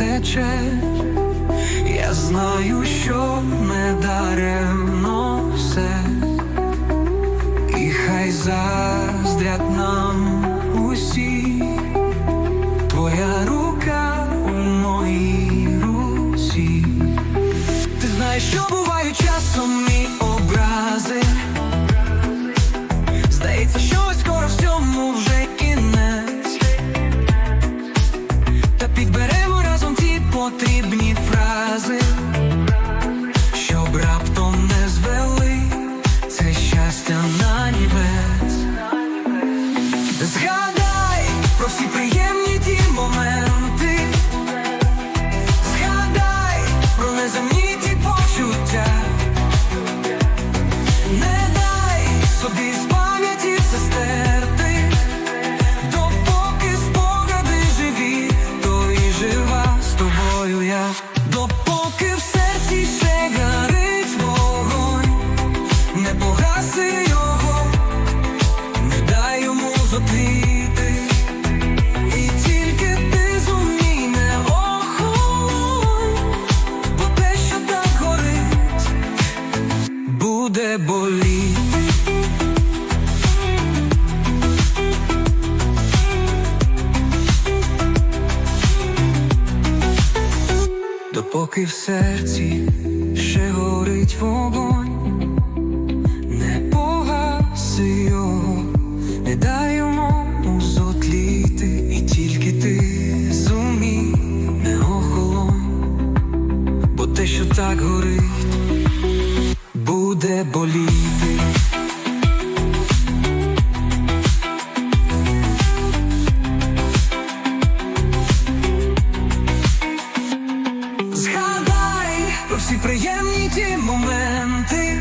тече, я знаю, що не даремно все, і хай заздрять нам усі, твоя рука у моїй руці, ти знаєш, що буває часом. rising. Погаси його, не дай йому зотліти, і тільки ти зумій не охолонь, що так горить буде боліти. Допоки в серці ще горить вогонь, так горить буде боліти. Згадай про всі приємні ті моменти.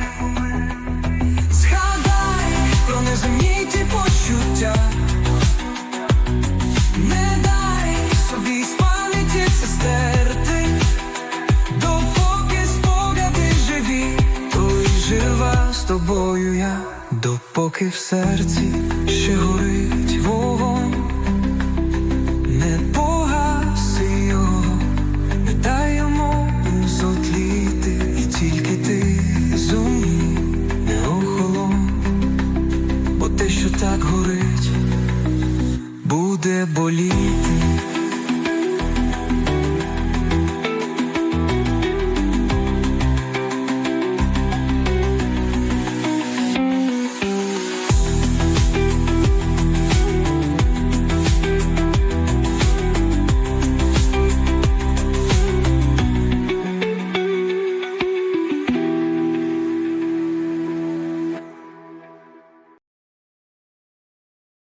з тобою я, допоки в серці ще горить вогонь, не погаси його, не дай йому зотліти, і тільки ти зумій не охолон, бо те, що так горить, буде боліти.